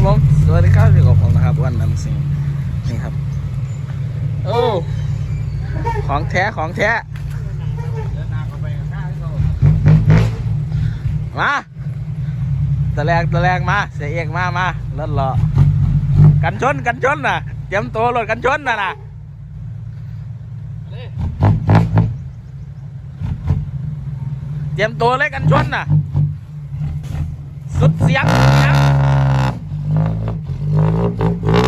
ครับผมสวัสดีครับอยู่กับผมนะครับวันนำสิงห์นี่ครับโอ้ของแท้ของแท้มาตะแลงตะแลงมาเสียเอกมามาเลิศรอกันชนกันชนน่ะเตรียมตัวรถกันชนน่ะนะเตรียมตัวเลยกันชนน่ะสุดเสียงสุด Mm-hmm.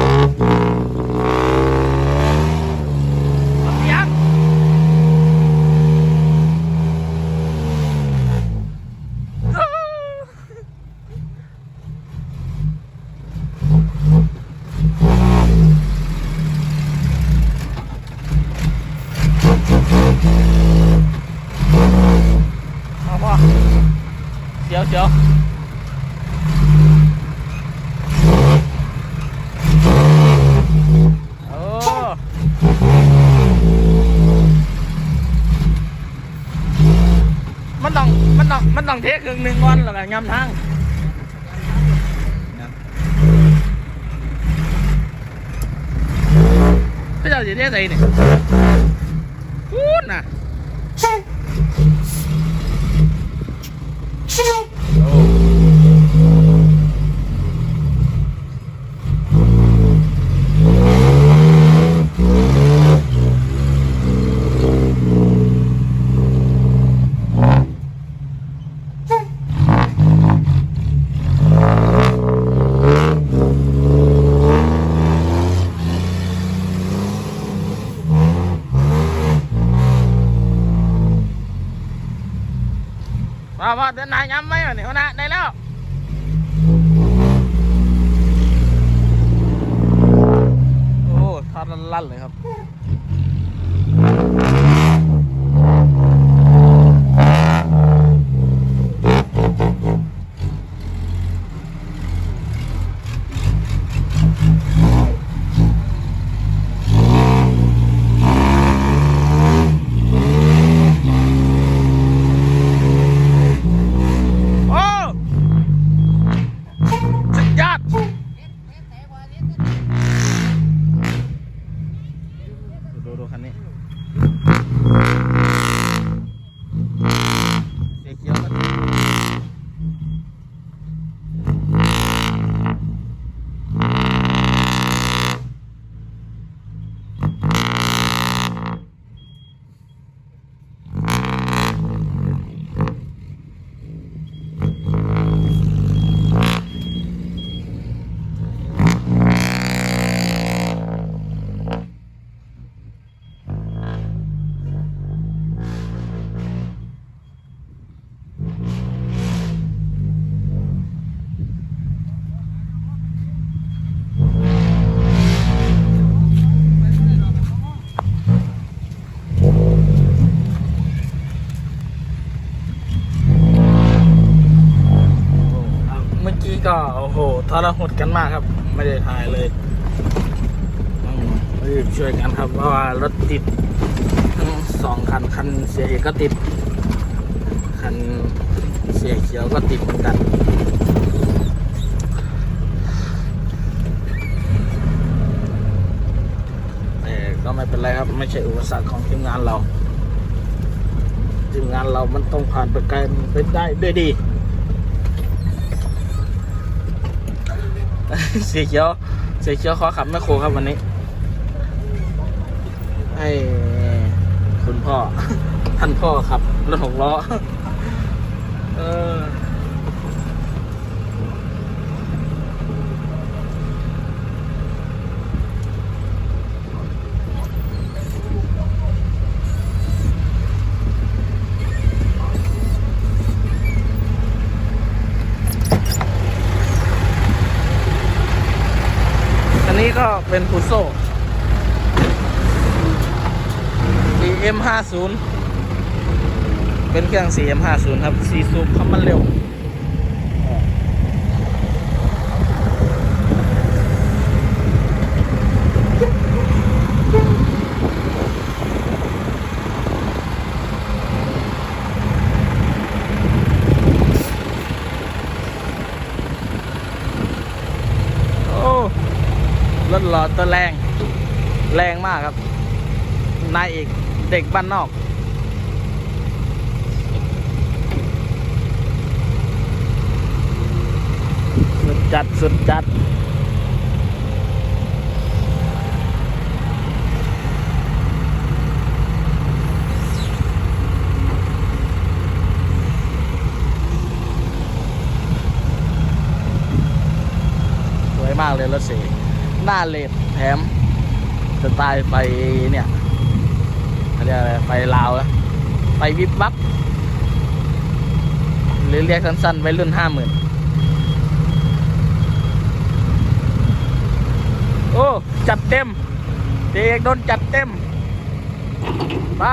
ต้องมันต้องเทครึ่งหนึ่งวันแล้วก็ยำทางพี่เจ้าสิเทใส่นี่พูดน่ะ เดินนายย้ำไหมวะนี่ยนะได้แล้วโอ้ทอดลั่นเลยครับ โอ้สุดยอดดูดูดูคันนี้เสียเขียวมันเมื่อ กี้ก็โอ้โหทรหดกันมากครับ ไม่ได้ถ่ายเลยรีบช่วยกันครับเพราะว่ารถติดทั้งสองคันคันเสียเอกก็ติด คันเสียเขียวก็ติดเหมือนกันแต่ก็ไม่เป็นไรครับ ไม่ใช่อุปสรรคของทีมงานเรา ทีมงานเรามันต้องผ่านไปไกลมันไปได้ด้วยดี เสียเขียวเสียเขียวขอขับแม่โคครับวันนี้ ให้คุณพ่อ ท่านพ่อขับรถหกล้อ เอออันนี้ก็ เป็นฟูโซ่ CM50 เป็นเครื่อง CM50 ครับซีซูปคับมันเร็ว อ รถ หล่อตัวแรง แรงมากครับ นายเอกเด็กบ้านนอก สุดจัดสุดจัดสวยมากเลยรถสี หน้าเลดแถมสไตล์ไฟเนี่ยเขาเรียกอะไรไฟลาวอะไฟวิบวับ หรือเรียกสั้นๆไว้รุ่นห้าหมื่นโอ้ จัดเต็มเด็กโดนจัดเต็มไป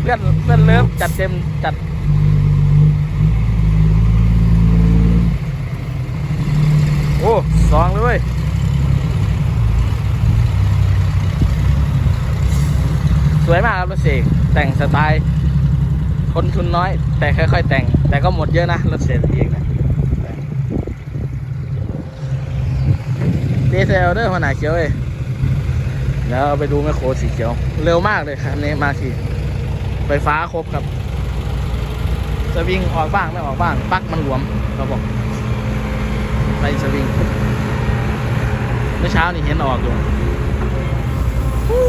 เพื่อนเพื่อนเลิฟจัดเต็มจัดโอ้สองเลย วยสวยมากครับรถเสกแต่งสไตล์คนทุนน้อย แต่ค่อยๆแต่ง แต่ก็หมดเยอะนะรถเสกเองนะดีเซลเดอร์หัวหน้าเขียวเว้ยแล้วไปดูแมคโครสีเขียว เร็วมากเลยคันนี้มาทีไฟฟ้าครบครับสวิงออกบ้างไม่ออกบ้างปั๊กมันหลวมเขาบอกไปสวิงเมื่อเช้านี่เห็นออกอยู่โอ้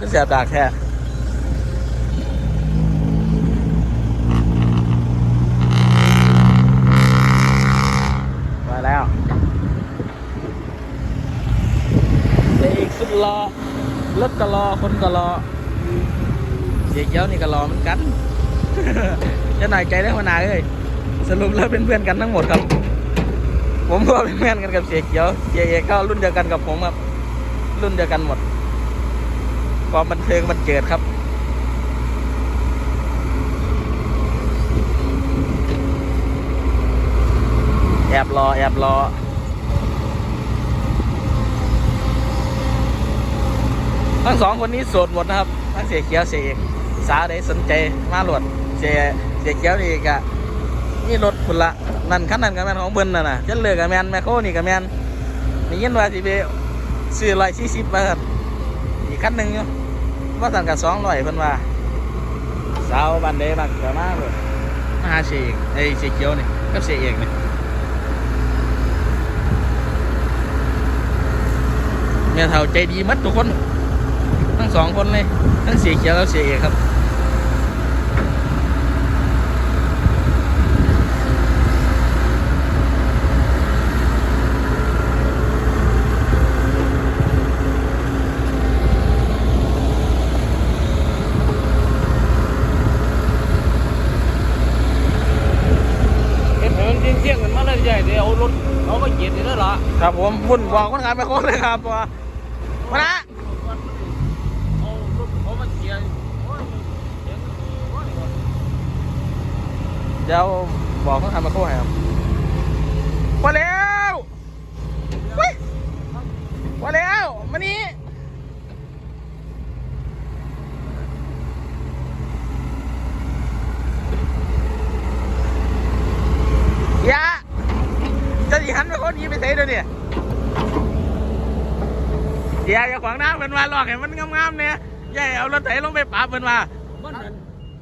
ก็เสียบดากแท้มาแล้วเด็กสุดรอรถก็รอคนก็รอเสียเย้านี่ก็รอเหมือนกันจะหน่อยใจได้ขนาดเลยสรุปแล้วเป็นเพื่อนกันทั้งหมดครับผมก็เป็นเพื่อนกันกับเสียเขียวเสียเอกก็รุ่นเดียวกันกับผมครับ รุ่นเดียวกันหมด ความบันเทิงมันเจิดครับ แอบรอ แอบรอทั้งสองคนนี้โสดหมดนะครับทั้งเสียเขียวเสียเอกสาวใดสนใจมาหลวดเสียเสียเขียวนี่กะนี่รถคุณละนั่นขั้นนั้นกับแมนของเบิ้นน่ะนะจะเลือกกับแมนแมคโคนี่กับแมนนี่ยินว่าสิไปซื้อร้อยสี่สิบมาครับอีกคันหนึ่งอยู่ ว่าสั่นกับสองร้อยเพิ่นว่าสาวบันเดมักกับมาเลยมาหาเสียเอกไอ้เสียเขียวนี่กับเสียเอกนี่เมียเท่าใจดีมัดทุกคน ทั้งสองคนเลยทั้งเสียเขียวแล้วเสียเอกครับ เห็นเหินเที่ยงๆกันมาเลยใหญ่เดี๋ยวเอารถเอาไปเกียรติได้ละ ครับผมวุ่นบอกคนงานไปโคตรเลยครับว่ามานะเดี๋ยวบอกคนงานไปโคตรให้ครับมาแล้วเฮ้ยมาแล้วมานี่อย่าจะหันไปคนนี้ไปเตะด้วยเนี่ ยอย่าอย่าขวางน้าเพิ่นมาหลอกให้มันงามๆเนี่ยยาให้เอารถไถลงไปปราบเพิ่นมามันนั่น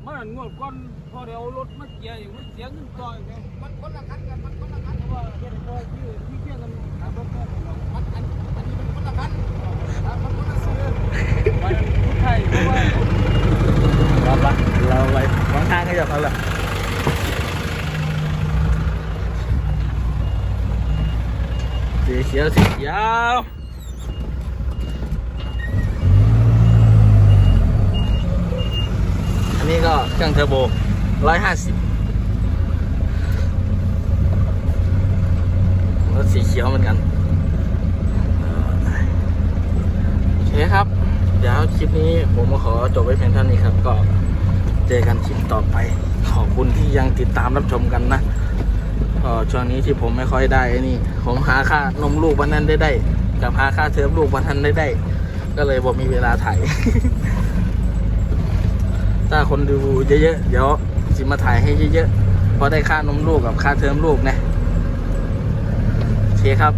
มันนั่นงวดก่อนพอเดี๋ยวเอารถมาเกียร์อย่างมันเสียเงินต่อยกันมันคนละคันกันมันคนละคันเพราะว่าเกียร์ต่อยที่ที่เกียร์กันขับรถแค่มันอันอันนี้มันคนละคันมันคนละซื้อมันผู้ไทยเพราะว่า เราไปเราไปวางทางให้เจ้าเขาละ เขียวสีเขียว อันนี้ก็ เครื่องเทอร์โบร้อยหาสิบรถสีเขียวเหมือนกัน โอเคครับ เดี๋ยวคลิปนี้ผมขอจบไว้เพียงเท่านี้ครับ ก็เจอกันคลิปต่อไป ขอบคุณที่ยังติดตามรับชมกันนะก็ช่วงนี้ที่ผมไม่ค่อยได้นี่ ผมหาค่านมลูกวันนั้นได้ได้กับหาค่าเทอมลูกวันนั้นได้ได้ ก็เลยผมมีเวลาถ่าย ถ้าคนดูเยอะๆ เดี๋ยวสิมาถ่ายให้เยอะๆ เพราะได้ค่านมลูกกับค่าเทอมลูกนะโอเคครับ